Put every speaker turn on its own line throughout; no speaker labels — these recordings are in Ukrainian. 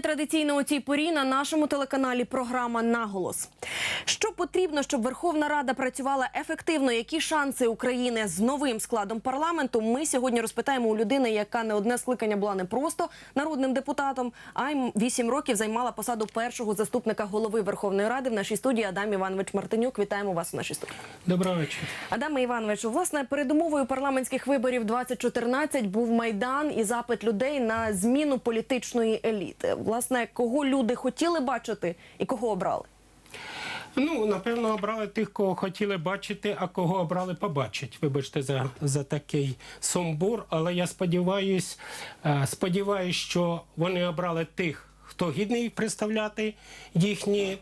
Традиційно у цій порі на нашому телеканалі. Програма Наголос. Потрібно, щоб Верховна Рада працювала ефективно? Які шанси України з новим складом парламенту? Ми сьогодні розпитаємо у людини, яка не одне скликання була не просто народним депутатом, а й вісім років займала посаду першого заступника голови Верховної Ради в нашій студії. Адам Іванович Мартинюк. Вітаємо вас у нашій студії.
Доброго вечора.
Адаме Івановичу, власне, передумовою парламентських виборів 2014 був майдан і запит людей на зміну політичної еліти. Власне, кого люди хотіли бачити і кого обрали?
Ну, напевно, обрали тих, кого хотіли бачити, а кого обрали побачить. Вибачте за, за такий сумбур. Але я сподіваюсь, е, сподіваюсь, що вони обрали тих, хто гідний представляти їхні.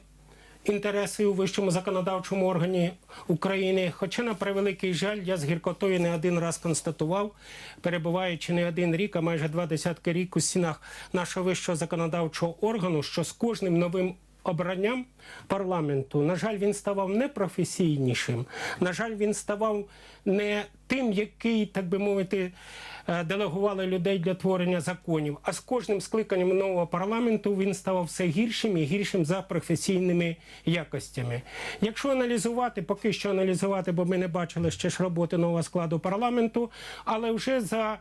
Інтереси у вищому законодавчому органі України. Хоча, на превеликий жаль, я з гіркотою не один раз констатував, перебуваючи не один рік, а майже два десятки рік у стінах нашого вищого законодавчого органу, що з кожним новим обранням парламенту, на жаль, він ставав не професійнішим. На жаль, він ставав не тим, який, так би мовити, е, делегували людей для творення законів. А з кожним скликанням нового парламенту він ставав все гіршим і гіршим за професійними якостями. Якщо аналізувати, поки що аналізувати, бо ми не бачили ще ж роботи нового складу парламенту, але вже за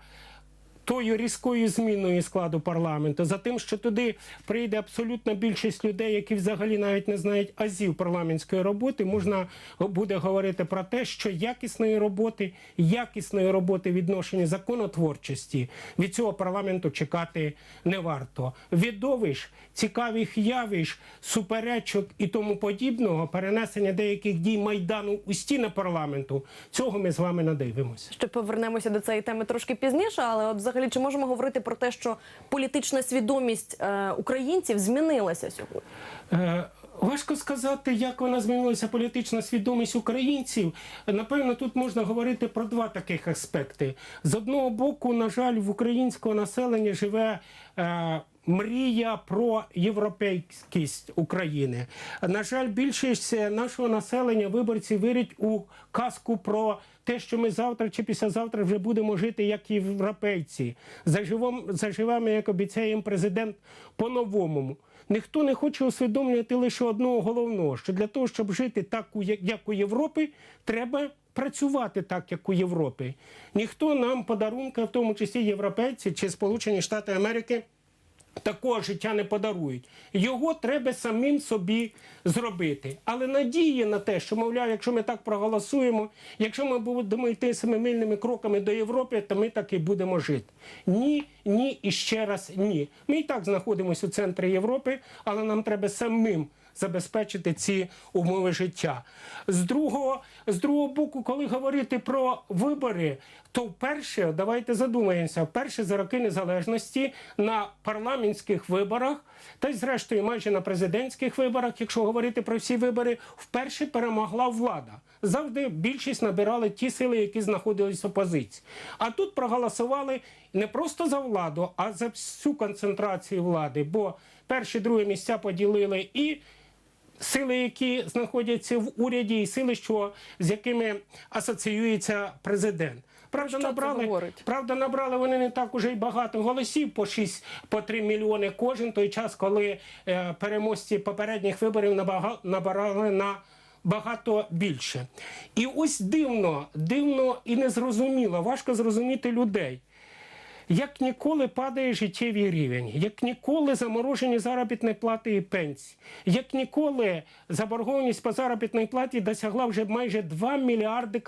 тою різкою зміною складу парламенту, за тим, що туди прийде абсолютна більшість людей, які взагалі навіть не знають азів парламентської роботи, можна буде говорити про те, що якісної роботи, якісної роботи відношення законотворчості від цього парламенту чекати не варто. Відовищ, цікавих явищ, суперечок і тому подібного, перенесення деяких дій майдану у стіни парламенту. Цього ми з вами надивимося.
Ще повернемося до цієї теми трошки пізніше, але от взагалі чи можемо говорити про те, що політична свідомість е, українців змінилася сьогодні?
Е, Важко сказати, як вона змінилася політична свідомість українців. Напевно, тут можна говорити про два таких аспекти. З одного боку, на жаль, в українського населення живе. Е, Мрія про європейськість України. На жаль, більшість нашого населення виборці вірять у казку про те, що ми завтра чи післязавтра вже будемо жити як європейці. Заживемо, заживемо, як обіцяє їм президент, по-новому. Ніхто не хоче усвідомлювати лише одного головного: що для того, щоб жити так, як у Європі, треба працювати так, як у Європі. Ніхто нам подарунка, в тому числі європейці чи Сполучені Штати Америки. Такого життя не подарують. Його треба самим собі зробити. Але надії на те, що, мовляв, якщо ми так проголосуємо, якщо ми будемо йти семимильними кроками до Європи, то ми так і будемо жити. Ні, ні і ще раз ні. Ми і так знаходимося у центрі Європи, але нам треба самим забезпечити ці умови життя. З другого, з другого боку, коли говорити про вибори, то вперше, давайте задумаємося, вперше за роки незалежності на парламентських виборах, та й зрештою майже на президентських виборах, якщо говорити про всі вибори, вперше перемогла влада. Завжди більшість набирали ті сили, які знаходились в опозиції. А тут проголосували не просто за владу, а за всю концентрацію влади. Бо перші друге місця поділили і сили, які знаходяться в уряді, і сили, що з якими асоціюється президент. Правда,
Що
набрали правда, набрали вони не так уже й багато голосів по 6 по 3 мільйони кожен той час, коли е, переможці попередніх виборів набага- набирали на. Багато більше. І ось дивно, дивно і незрозуміло, важко зрозуміти людей. Як ніколи падає життєвий рівень, як ніколи заморожені заробітні плати і пенсії, як ніколи заборгованість по заробітній платі досягла вже майже 2 мільярди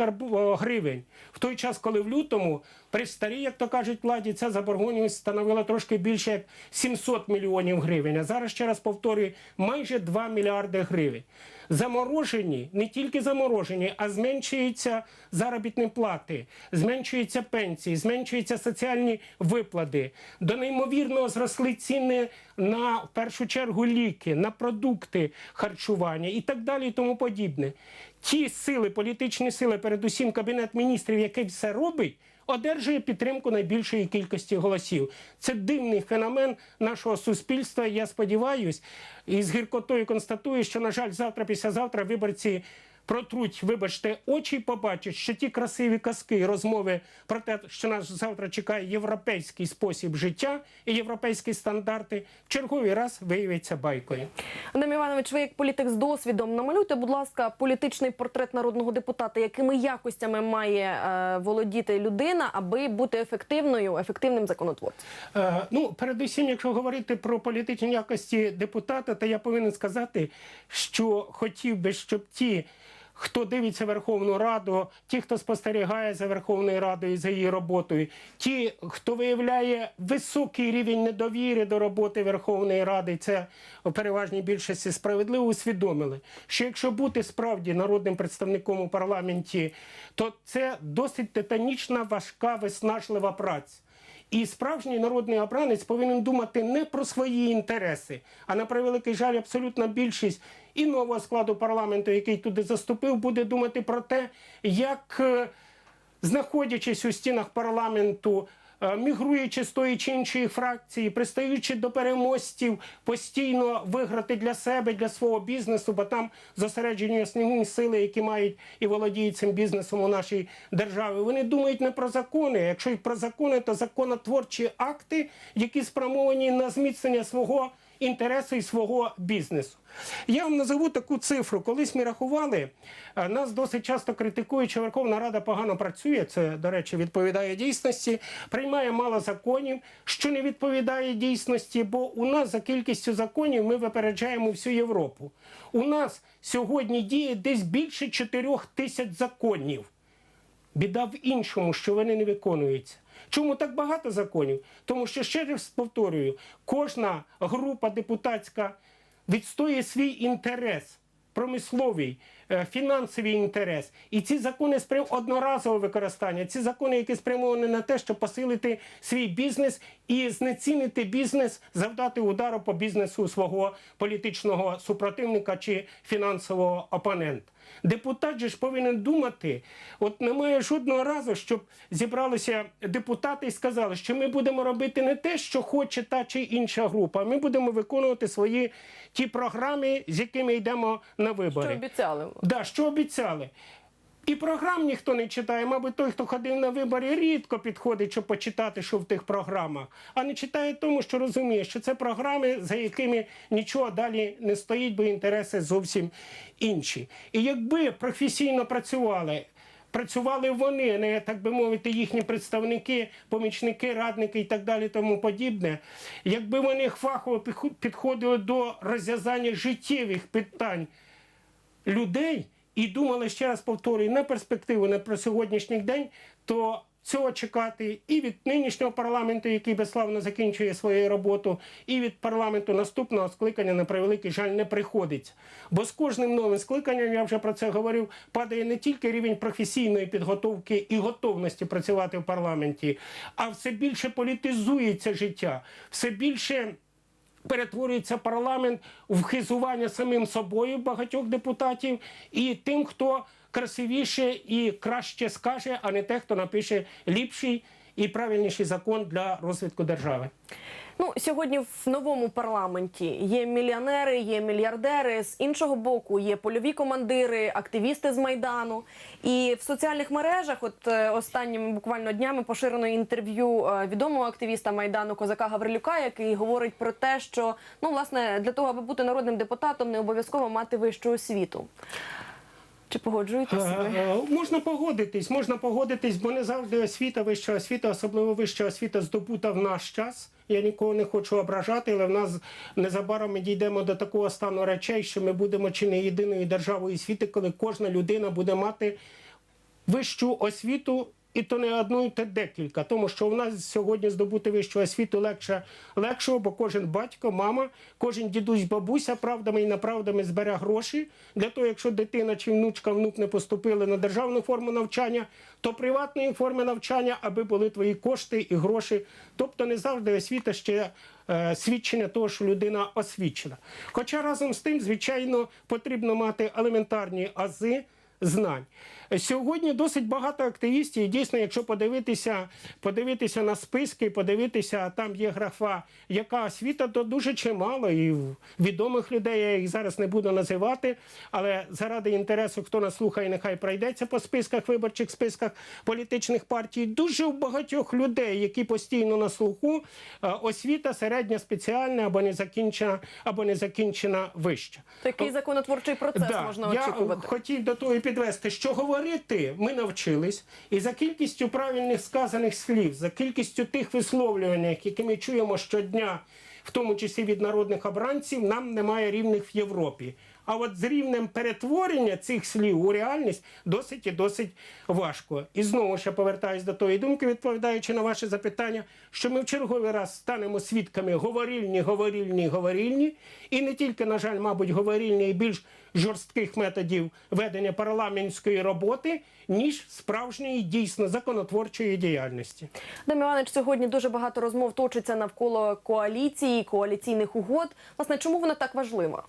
гривень. В той час, коли в лютому при старій, як то кажуть, владі, ця заборгованість становила трошки більше як 700 мільйонів гривень. А зараз ще раз повторюю, майже 2 мільярди гривень. Заморожені, не тільки заморожені, а зменшуються заробітні плати, зменшуються пенсії, зменшуються соціальні виплати. До неймовірного зросли ціни на в першу чергу ліки, на продукти харчування і так далі, і тому подібне. Ті сили, політичні сили, передусім кабінет міністрів, який все робить. Одержує підтримку найбільшої кількості голосів. Це дивний феномен нашого суспільства. Я сподіваюся, і з гіркотою констатую, що, на жаль, завтра, післязавтра виборці протруть, вибачте, очі і побачать, що ті красиві казки і розмови про те, що нас завтра чекає європейський спосіб життя і європейські стандарти, в черговий раз виявиться байкою.
Адам Іванович, ви як політик з досвідом, намалюйте, будь ласка, політичний портрет народного депутата, якими якостями має е, володіти людина, аби бути ефективною, ефективним законотворцем.
Е, ну, передусім, якщо говорити про політичні якості депутата, то я повинен сказати, що хотів би, щоб ті, хто дивиться Верховну Раду, ті, хто спостерігає за Верховною Радою за її роботою, ті, хто виявляє високий рівень недовіри до роботи Верховної Ради, це у переважній більшості справедливо усвідомили, що якщо бути справді народним представником у парламенті, то це досить титанічна, важка, виснажлива праця. І справжній народний обранець повинен думати не про свої інтереси, а на превеликий жаль, абсолютна більшість і нового складу парламенту, який туди заступив, буде думати про те, як е, знаходячись у стінах парламенту, мігруючи з тої чи іншої фракції, пристаючи до переможців, постійно виграти для себе, для свого бізнесу, бо там зосереджені основні сили, які мають і володіють цим бізнесом у нашій державі. Вони думають не про закони. Якщо й про закони, то законотворчі акти, які спрямовані на зміцнення свого інтересу і свого бізнесу. Я вам назову таку цифру. Колись ми рахували, е, нас досить часто критикують, що Верховна Рада погано працює. Це, до речі, відповідає дійсності, приймає мало законів, що не відповідає дійсності, бо у нас за кількістю законів ми випереджаємо всю Європу. У нас сьогодні діє десь більше 4 тисяч законів. Біда в іншому, що вони не виконуються. Чому так багато законів? Тому що ще раз повторюю, кожна група депутатська відстоює свій інтерес, промисловий, е, фінансовий інтерес. І ці закони спрям одноразового використання, ці закони, які спрямовані на те, щоб посилити свій бізнес і знецінити бізнес, завдати удару по бізнесу свого політичного супротивника чи фінансового опонента. Депутат же ж повинен думати. От немає жодного разу, щоб зібралися депутати і сказали, що ми будемо робити не те, що хоче та чи інша група. а Ми будемо виконувати свої ті програми, з якими йдемо на вибори.
Що обіцяли?
Да, що обіцяли. І програм ніхто не читає. Мабуть, той, хто ходив на вибори, рідко підходить, щоб почитати, що в тих програмах, а не читає тому, що розуміє, що це програми, за якими нічого далі не стоїть, бо інтереси зовсім інші. І якби професійно працювали. Працювали вони, не так би мовити, їхні представники, помічники, радники і так далі, тому подібне. Якби вони фахово підходили до розв'язання життєвих питань людей і думали, ще раз повторюю, на перспективу, не про сьогоднішній день, то цього чекати і від нинішнього парламенту, який безславно закінчує свою роботу, і від парламенту наступного скликання, на превеликий жаль, не приходиться. Бо з кожним новим скликанням, я вже про це говорив, падає не тільки рівень професійної підготовки і готовності працювати в парламенті, а все більше політизується життя, все більше перетворюється парламент в хизування самим собою багатьох депутатів і тим, хто красивіше і краще скаже, а не те, хто напише ліпший і правильніший закон для розвитку держави.
Ну сьогодні в новому парламенті є мільйонери, є мільярдери. З іншого боку, є польові командири, активісти з майдану. І в соціальних мережах, от е, останніми буквально днями, поширено інтерв'ю е, відомого активіста майдану Козака Гаврилюка, який говорить про те, що ну власне для того, аби бути народним депутатом, не обов'язково мати вищу освіту. Чи погоджуєтесь ви?
Е, е, Можна погодитись, можна погодитись, бо не завжди освіта, вища освіта, особливо вища освіта здобута в наш час. Я нікого не хочу ображати, але в нас незабаром ми дійдемо до такого стану речей, що ми будемо чи не єдиною державою світу, коли кожна людина буде мати вищу освіту. І то не одну, то декілька. Тому що в нас сьогодні здобути вищу освіту легше легшого, бо кожен батько, мама, кожен дідусь, бабуся правдами і неправдами збере гроші для того, якщо дитина чи внучка, внук не поступили на державну форму навчання, то приватної форми навчання, аби були твої кошти і гроші. Тобто не завжди освіта ще е, свідчення того, що людина освічена. Хоча разом з тим, звичайно, потрібно мати елементарні ази знань. Сьогодні досить багато активістів, і дійсно, якщо подивитися, подивитися на списки, подивитися, там є графа, яка освіта, то дуже чимало і відомих людей, я їх зараз не буду називати, але заради інтересу, хто нас слухає, нехай пройдеться по списках, виборчих списках політичних партій. Дуже у багатьох людей, які постійно на слуху, е, освіта середня, спеціальна або не закінчена, або не закінчена вища.
Такий законотворчий процес можна
я
очікувати.
хотів до того і підвести, що говорити ми навчились, і за кількістю правильних сказаних слів, за кількістю тих висловлювань, які ми чуємо щодня, в тому числі від народних обранців, нам немає рівних в Європі. А от з рівнем перетворення цих слів у реальність досить і досить важко. І знову ж я повертаюсь до тої думки, відповідаючи на ваше запитання, що ми в черговий раз станемо свідками говорільні, говорільні, говорільні, і не тільки, на жаль, мабуть, говорільні і більш жорстких методів ведення парламентської роботи, ніж справжньої дійсно законотворчої діяльності.
Дам Іванович, сьогодні дуже багато розмов точиться навколо коаліції, коаліційних угод. Власне, чому вона так важлива?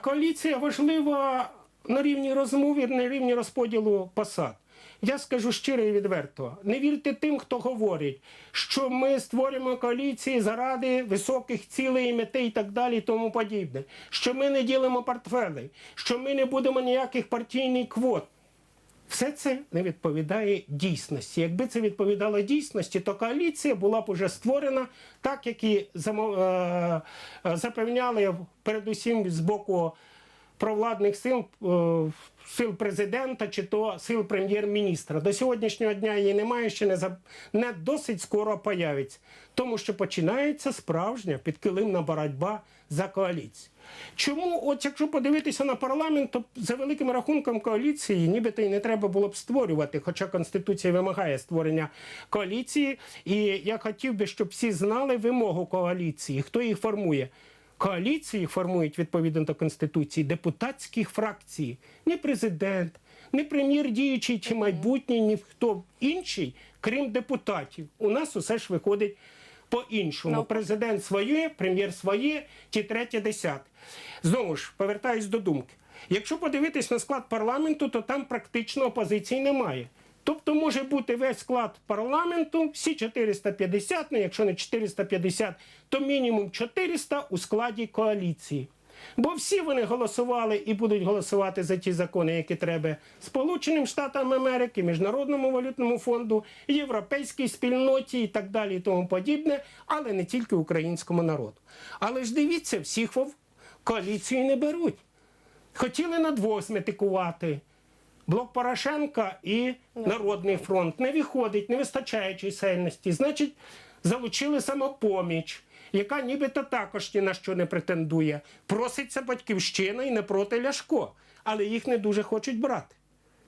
Коаліція важлива на рівні розмов і на рівні розподілу посад. Я скажу щиро і відверто: не вірте тим, хто говорить, що ми створюємо коаліції заради високих цілей, мети і так далі, і тому подібне. Що ми не ділимо портфелей, що ми не будемо ніяких партійних квот. Все це не відповідає дійсності. Якби це відповідало дійсності, то коаліція була б уже створена так, як і е, е, запевняли передусім з боку провладних сил, е, сил президента чи то сил прем'єр-міністра. До сьогоднішнього дня її немає, ще не, за, не досить скоро появиться. Тому що починається справжня підкилимна боротьба за коаліцію. Чому, от якщо подивитися на парламент, то за великим рахунком коаліції нібито і не треба було б створювати, хоча Конституція вимагає створення коаліції. І я хотів би, щоб всі знали вимогу коаліції, хто її формує. Коаліції формують відповідно до Конституції депутатські фракції, не президент, не прем'єр діючий чи майбутній, ні хто інший, крім депутатів. У нас усе ж виходить по-іншому.
Ну,
Президент своє, прем'єр своє, ті третє десяте. Знову ж повертаюсь до думки. Якщо подивитись на склад парламенту, то там практично опозиції немає. Тобто може бути весь склад парламенту, всі 450, ну якщо не 450, то мінімум 400 у складі коаліції. Бо всі вони голосували і будуть голосувати за ті закони, які треба Сполученим Штатам Америки, Міжнародному валютному фонду, Європейській спільноті і так далі, і тому подібне, але не тільки українському народу. Але ж дивіться, всіх в коаліцію не беруть. Хотіли на двох зметикувати. Блок Порошенка і Народний фронт не виходить, не вистачає чисельності. Значить, залучили самопоміч, яка нібито також ні на що не претендує. Проситься батьківщина і не проти Ляшко, але їх не дуже хочуть брати.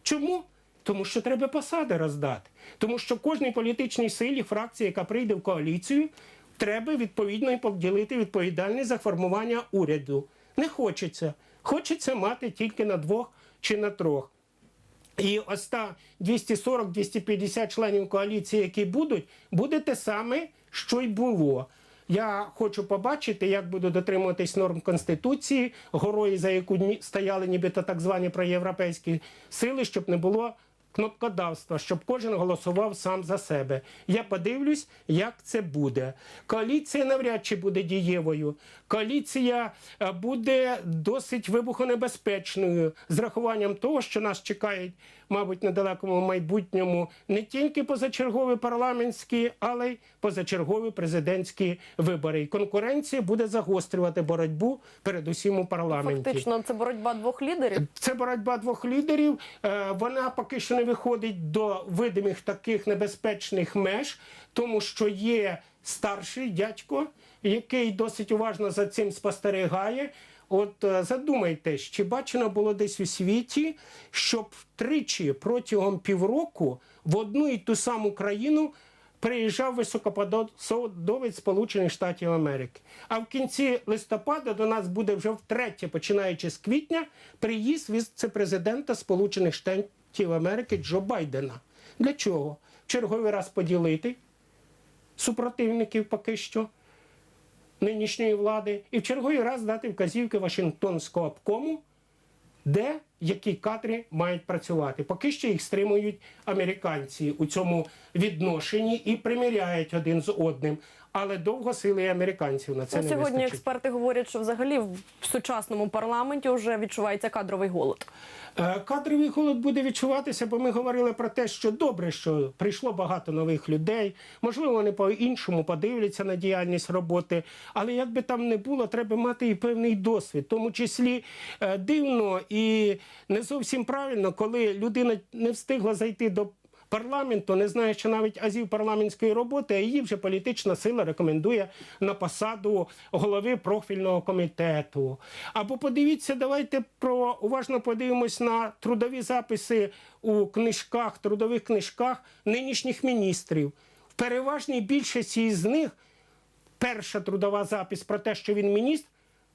Чому? Тому що треба посади роздати. Тому що кожній політичній силі, фракції, яка прийде в коаліцію, треба відповідно і поділити відповідальність за формування уряду. Не хочеться. Хочеться мати тільки на двох чи на трьох. І ось та 240-250 членів коаліції, які будуть, буде те саме, що й було. Я хочу побачити, як буду дотримуватись норм Конституції, горої за яку стояли нібито так звані проєвропейські сили, щоб не було кнопкодавства, щоб кожен голосував сам за себе. Я подивлюсь, як це буде. Коаліція навряд чи буде дієвою. Коаліція е, буде досить вибухонебезпечною з рахуванням того, що нас чекають, мабуть, в недалекому майбутньому не тільки позачергові парламентські, але й позачергові президентські вибори. І конкуренція буде загострювати боротьбу передусім у парламенті.
Фактично, це боротьба двох лідерів.
Це боротьба двох лідерів. Е, Вона поки що не виходить до видимих таких небезпечних меж, тому що є старший дядько, який досить уважно за цим спостерігає. От е, задумайтесь, чи бачено було десь у світі, щоб втричі протягом півроку в одну і ту саму країну приїжджав високопосадовець Сполучених Штатів Америки. А в кінці листопада до нас буде вже втретє, починаючи з квітня, приїзд віце-президента Сполучених Штатів Америки Джо Байдена. Для чого? В черговий раз поділити супротивників поки що нинішньої влади і в черговий раз дати вказівки Вашингтонського обкому де які кадри мають працювати. Поки що їх стримують американці у цьому відношенні і приміряють один з одним. Але довго сили американців на це
Ну,
не
сьогодні
вистачить.
експерти говорять, що взагалі в сучасному парламенті вже відчувається кадровий голод.
Е, Кадровий голод буде відчуватися, бо ми говорили про те, що добре, що прийшло багато нових людей. Можливо, вони по-іншому подивляться на діяльність роботи. Але як би там не було, треба мати і певний досвід. В тому числі е, дивно і не зовсім правильно, коли людина не встигла зайти до. Парламенту не знає, що навіть азів парламентської роботи, її вже політична сила рекомендує на посаду голови профільного комітету. Або подивіться, давайте про уважно подивимось на трудові записи у книжках, трудових книжках нинішніх міністрів. В переважній більшості з них перша трудова запис про те, що він міністр,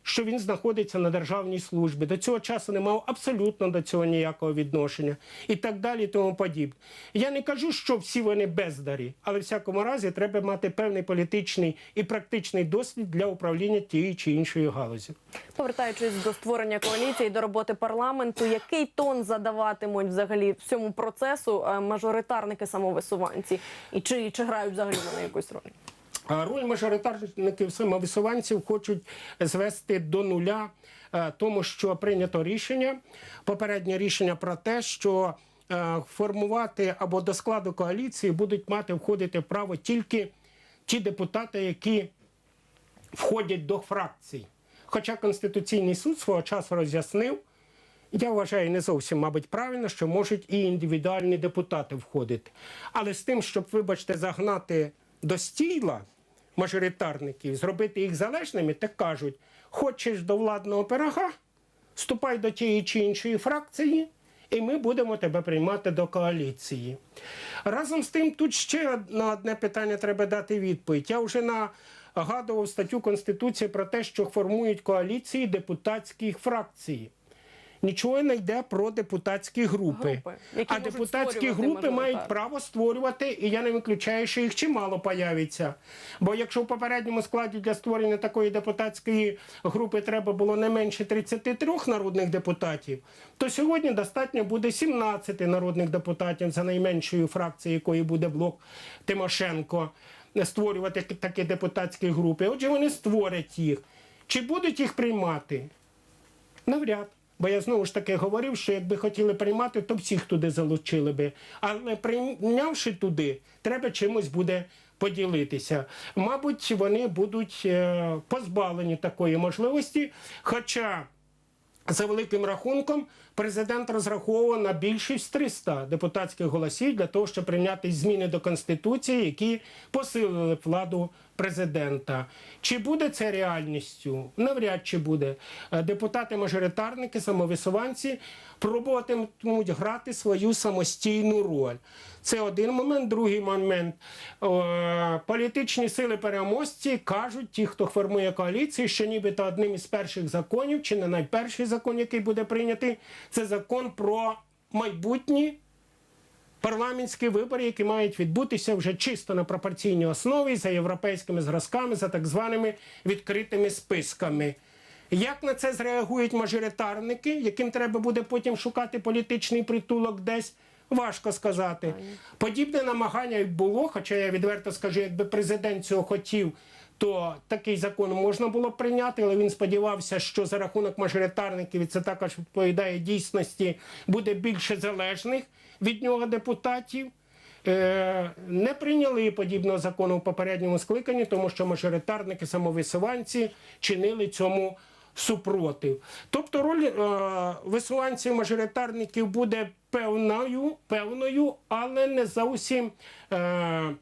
що він знаходиться на державній службі. До цього часу не мав абсолютно до цього ніякого відношення і так далі, і тому подібне. Я не кажу, що всі вони бездарі, але в всякому разі треба мати певний політичний і практичний досвід для управління тієї чи іншої галузі.
Повертаючись до створення коаліції, до роботи парламенту, який тон задаватимуть взагалі всьому процесу е, мажоритарники самовисуванці? І чи, чи грають взагалі вони якусь роль?
Роль мажоритарників самовисуванців хочуть звести до нуля, е, тому що прийнято рішення, попереднє рішення про те, що е, формувати або до складу коаліції будуть мати входити право тільки ті депутати, які входять до фракцій. Хоча Конституційний суд свого часу роз'яснив, я вважаю, не зовсім, мабуть, правильно, що можуть і індивідуальні депутати входити. Але з тим, щоб, вибачте, загнати до стійла мажоритарників, зробити їх залежними, так кажуть: хочеш до владного пирога, вступай до тієї чи іншої фракції, і ми будемо тебе приймати до коаліції. Разом з тим, тут ще на одне питання треба дати відповідь. Я вже нагадував статтю Конституції про те, що формують коаліції депутатських фракцій. Нічого не йде про депутатські групи.
Групи, які
а депутатські групи мають
мажоритарні.
право створювати, і я не виключаю, що їх чимало появиться. Бо якщо в попередньому складі для створення такої депутатської групи треба було не менше 33 народних депутатів, то сьогодні достатньо буде 17 народних депутатів за найменшою фракцією, якої буде блок Тимошенко, створювати такі депутатські групи. Отже, вони створять їх. Чи будуть їх приймати? Навряд. Бо я знову ж таки говорив, що якби хотіли приймати, то всіх туди залучили би. Але прийнявши туди, треба чимось буде поділитися. Мабуть, вони будуть е, позбавлені такої можливості. Хоча, за великим рахунком, президент розраховував на більшість 300 депутатських голосів для того, щоб прийняти зміни до Конституції, які посилили владу президента. Чи буде це реальністю? Навряд чи буде. Е, Депутати-мажоритарники, самовисуванці пробуватимуть грати свою самостійну роль. Це один момент. Другий момент. Політичні сили переможці кажуть, ті, хто формує коаліцію, що нібито одним із перших законів, чи не найперший закон, який буде прийнятий, це закон про майбутні парламентські вибори, які мають відбутися вже чисто на пропорційній основі за європейськими зразками, за так званими відкритими списками. Як на це зреагують мажоритарники, яким треба буде потім шукати політичний притулок десь? Важко сказати. Подібне намагання й було, хоча я відверто скажу, якби президент цього хотів, то такий закон можна було прийняти, але він сподівався, що за рахунок мажоритарників, і це також відповідає дійсності, буде більше залежних від нього депутатів. Е, Не прийняли подібного закону в попередньому скликанні, тому що мажоритарники, самовисуванці чинили цьому супротив. Тобто роль е, висуванців мажоритарників буде певною, певною, але не зовсім е,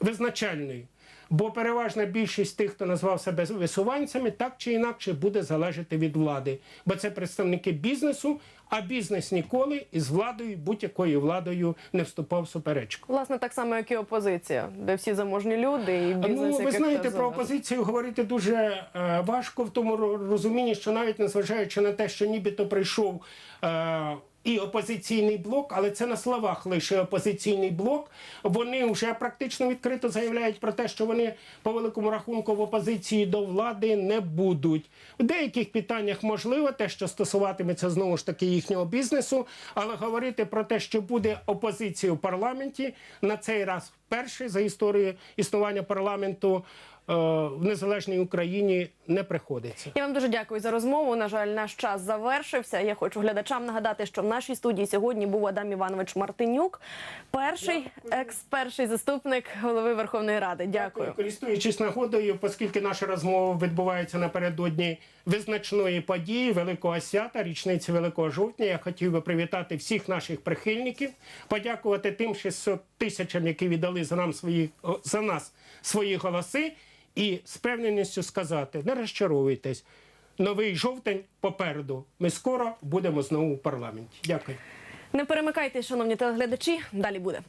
визначальною. Бо переважна більшість тих, хто назвав себе висуванцями, так чи інакше буде залежати від влади. Бо це представники бізнесу, а бізнес ніколи із владою, будь-якою владою не вступав в суперечку.
Власне, так само, як і опозиція, де всі заможні люди і бізнес,
Ну, ви знаєте, про опозицію говорити дуже е, важко в тому розумінні, що навіть незважаючи на те, що нібито прийшов е, і опозиційний блок, але це на словах лише опозиційний блок. Вони вже практично відкрито заявляють про те, що вони по великому рахунку в опозиції до влади не будуть. В деяких питаннях можливо те, що стосуватиметься знову ж таки їхнього бізнесу, але говорити про те, що буде опозиція в парламенті на цей раз вперше за історію існування парламенту е, в незалежній Україні не приходиться.
Я вам дуже дякую за розмову. На жаль, наш час завершився. Я хочу глядачам нагадати, що в нашій студії сьогодні був Адам Іванович Мартинюк, перший екс-перший заступник голови Верховної Ради. Дякую.
Користуючись нагодою, оскільки наша розмова відбувається напередодні визначної події Великого свята, річниці Великого жовтня, я хотів би привітати всіх наших прихильників, подякувати тим 600 тисячам, які віддали за нам свої за нас свої голоси, і з певненістю сказати: не розчаровуйтесь. Новий жовтень попереду. Ми скоро будемо знову у парламенті. Дякую.
Не перемикайте, шановні телеглядачі. Далі буде.